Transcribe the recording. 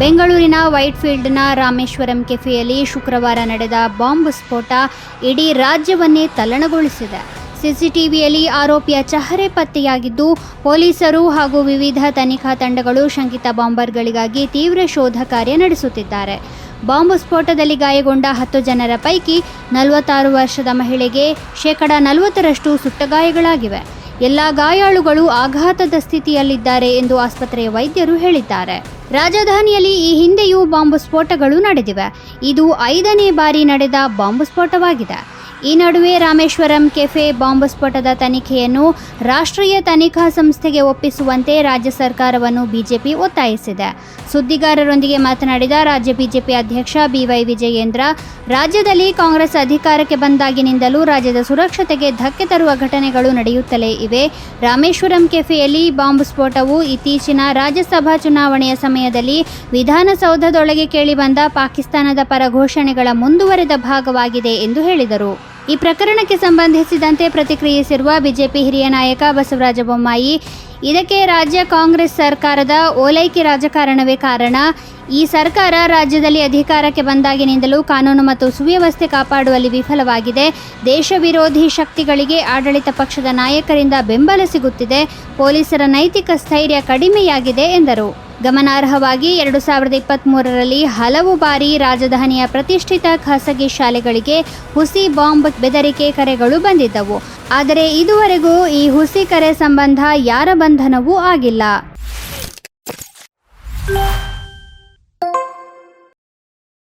ಬೆಂಗಳೂರಿನ ವೈಟ್ಫೀಲ್ಡ್ನ ರಾಮೇಶ್ವರಂ ಕೆಫೆಯಲ್ಲಿ ಶುಕ್ರವಾರ ನಡೆದ ಬಾಂಬ್ ಸ್ಫೋಟ ಇಡೀ ರಾಜ್ಯವನ್ನೇ ತಲ್ಲಣಗೊಳಿಸಿದೆ. ಸಿಸಿಟಿವಿಯಲ್ಲಿ ಆರೋಪಿಯ ಚಹರೆ ಪತ್ತೆಯಾಗಿದ್ದು, ಪೊಲೀಸರು ಹಾಗೂ ವಿವಿಧ ತನಿಖಾ ತಂಡಗಳು ಶಂಕಿತ ಬಾಂಬರ್ಗಳಿಗಾಗಿ ತೀವ್ರ ಶೋಧ ಕಾರ್ಯ ನಡೆಸುತ್ತಿದ್ದಾರೆ. ಬಾಂಬ್ ಸ್ಫೋಟದಲ್ಲಿ ಗಾಯಗೊಂಡ ಹತ್ತು ಜನರ ಪೈಕಿ ನಲವತ್ತಾರು ವರ್ಷದ ಮಹಿಳೆಗೆ ಶೇಕಡ ನಲವತ್ತರಷ್ಟು ಸುಟ್ಟಗಾಯಗಳಾಗಿವೆ. ಎಲ್ಲ ಗಾಯಾಳುಗಳು ಆಘಾತದ ಸ್ಥಿತಿಯಲ್ಲಿದ್ದಾರೆ ಎಂದು ಆಸ್ಪತ್ರೆಯ ವೈದ್ಯರು ಹೇಳಿದ್ದಾರೆ. ರಾಜಧಾನಿಯಲ್ಲಿ ಈ ಹಿಂದೆಯೂ ಬಾಂಬ್ ಸ್ಫೋಟಗಳು ನಡೆದಿವೆ. ಇದು ಐದನೇ ಬಾರಿ ನಡೆದ ಬಾಂಬ್ ಸ್ಫೋಟವಾಗಿದೆ. ಈ ನಡುವೆ ರಾಮೇಶ್ವರಂ ಕೆಫೆ ಬಾಂಬ್ ಸ್ಫೋಟದ ತನಿಖೆಯನ್ನು ರಾಷ್ಟ್ರೀಯ ತನಿಖಾ ಸಂಸ್ಥೆಗೆ ಒಪ್ಪಿಸುವಂತೆ ರಾಜ್ಯ ಸರ್ಕಾರವನ್ನು ಬಿಜೆಪಿ ಒತ್ತಾಯಿಸಿದೆ. ಸುದ್ದಿಗಾರರೊಂದಿಗೆ ಮಾತನಾಡಿದ ರಾಜ್ಯ ಬಿಜೆಪಿ ಅಧ್ಯಕ್ಷ ಬಿವೈ ವಿಜಯೇಂದ್ರ, ರಾಜ್ಯದಲ್ಲಿ ಕಾಂಗ್ರೆಸ್ ಅಧಿಕಾರಕ್ಕೆ ಬಂದಾಗಿನಿಂದಲೂ ರಾಜ್ಯದ ಸುರಕ್ಷತೆಗೆ ಧಕ್ಕೆ ತರುವ ಘಟನೆಗಳು ನಡೆಯುತ್ತಲೇ ಇವೆ. ರಾಮೇಶ್ವರಂ ಕೆಫೆಯಲ್ಲಿ ಬಾಂಬ್ ಸ್ಫೋಟವು ಇತ್ತೀಚಿನ ರಾಜ್ಯಸಭಾ ಚುನಾವಣೆಯ ಸಮಯದಲ್ಲಿ ವಿಧಾನಸೌಧದೊಳಗೆ ಕೇಳಿಬಂದ ಪಾಕಿಸ್ತಾನದ ಪರ ಘೋಷಣೆಗಳ ಮುಂದುವರೆದ ಭಾಗವಾಗಿದೆ ಎಂದು ಹೇಳಿದರು. ಈ ಪ್ರಕರಣಕ್ಕೆ ಸಂಬಂಧಿಸಿದಂತೆ ಪ್ರತಿಕ್ರಿಯಿಸಿರುವ ಬಿಜೆಪಿ ಹಿರಿಯ ನಾಯಕ ಬಸವರಾಜ ಬೊಮ್ಮಾಯಿ, ಇದಕ್ಕೆ ರಾಜ್ಯ ಕಾಂಗ್ರೆಸ್ ಸರ್ಕಾರದ ಓಲೈಕೆ ರಾಜಕಾರಣವೇ ಕಾರಣ. ಈ ಸರ್ಕಾರ ರಾಜ್ಯದಲ್ಲಿ ಅಧಿಕಾರಕ್ಕೆ ಬಂದಾಗಿನಿಂದಲೂ ಕಾನೂನು ಮತ್ತು ಸುವ್ಯವಸ್ಥೆ ಕಾಪಾಡುವಲ್ಲಿ ವಿಫಲವಾಗಿದೆ. ದೇಶ ವಿರೋಧಿ ಶಕ್ತಿಗಳಿಗೆ ಆಡಳಿತ ಪಕ್ಷದ ನಾಯಕರಿಂದ ಬೆಂಬಲ ಸಿಗುತ್ತಿದೆ. ಪೊಲೀಸರ ನೈತಿಕ ಸ್ಥೈರ್ಯ ಕಡಿಮೆಯಾಗಿದೆ ಎಂದರು. ಗಮನಾರ್ಹವಾಗಿ ಎರಡು ಸಾವಿರದ ಇಪ್ಪತ್ತ್ಮೂರರಲ್ಲಿ ಹಲವು ಬಾರಿ ರಾಜಧಾನಿಯ ಪ್ರತಿಷ್ಠಿತ ಖಾಸಗಿ ಶಾಲೆಗಳಿಗೆ ಹುಸಿ ಬಾಂಬ್ ಬೆದರಿಕೆ ಕರೆಗಳು ಬಂದಿದ್ದವು. ಆದರೆ ಇದುವರೆಗೂ ಈ ಹುಸಿ ಕರೆ ಸಂಬಂಧ ಯಾರ ಬಂಧನವೂ ಆಗಿಲ್ಲ.